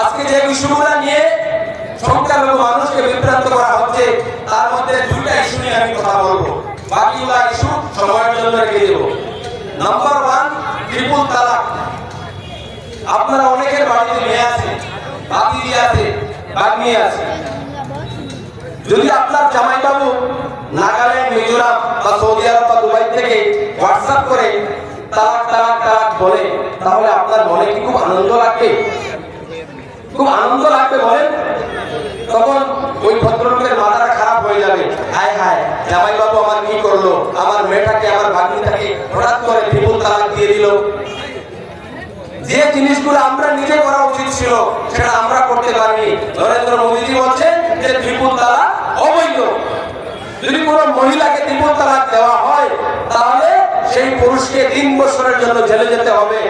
আজকে যে বিষয়গুলো নিয়ে সংখ্যালঘু মানুষকে বিভ্রান্ত করা হচ্ছে, তার মধ্যে দুইটা ইস্যু নিয়ে আমি কথা বলব। বাকিগুলা ইস্যু সময়ের জন্য রেখে দেব। নাম্বার ওয়ান ট্রিপল তালাক আপনারা অনেকের বাড়িতে মেয়ে আছে বাকি আছে বাগ্নি আছে। যদি আপনার জামাইবাবু নাগাল্যান্ড, মিজোরাম বা সৌদি আরব বা দুবাই থেকে হোয়াটসঅ্যাপ করে, তালাক তালাক তালাক বলে তাহলে আপনার মনে কি খুব আনন্দ লাগবে? খুব আনন্দ লাগবে, বলেন। তখন ওই ভদ্রলোকের মাথাটা খারাপ হয়ে যাবে। হায় হায়, জামাইবাবু আমার কি করল? আমার মেয়েটাকে, আমার ভাগ্নিটাকে হঠাৎ করে ট্রিপল তালাক দিয়ে দিল। যে জিনিসগুলো আমরা নিজে করা উচিত ছিল, সেটা আমরা করতে পারিনি। নরেন্দ্র মোদীজি বলছেন যে ত্রিপুল তালাক অবৈধ। যদি কোনো মহিলাকে ত্রিপুল তালাক দেওয়া হয়, তাহলে সেই পুরুষকে তিন বছরের জন্য জেলে যেতে হবে।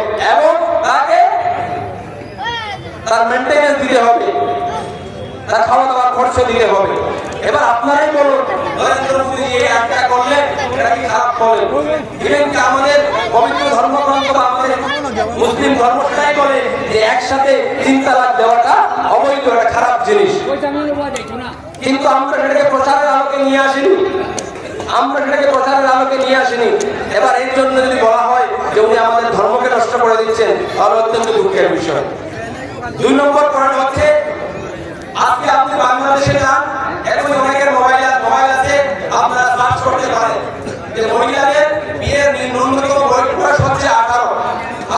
তার মেনটেনেন্স দিতে হবে। তার খাওয়া দাওয়ার খরচ দিতে হবে। এবার আপনারাই বলুন, নরেন্দ্র মোদী এই আটটা করলেন এটা কি খারাপ করলেন ইভেন কি আমাদের পবিত্র ধর্মগ্রন্থ বা আমাদের মুসলিম ধর্মটাই বলে যে একসাথে তিন তালাক দেওয়াটা অবৈধ একটা খারাপ জিনিস। কিন্তু আমরা সেটাকে প্রচারের আলোকে নিয়ে আসিনি। আমরা সেটাকে প্রচারের আলোকে নিয়ে আসিনি। এবার এর জন্য যদি বলা হয় যে উনি আমাদের ধর্মকে নষ্ট করে দিচ্ছেন, তাহলে অত্যন্ত দুঃখের বিষয়। দুই নম্বর পয়েন্ট হচ্ছে, আজকে আপনি বাংলাদেশে যান, এখন অনেকের মোবাইল মোবাইল আছে, আপনারা সার্চ করতে পারেন। যে মহিলাদের বিয়ের নিম্ন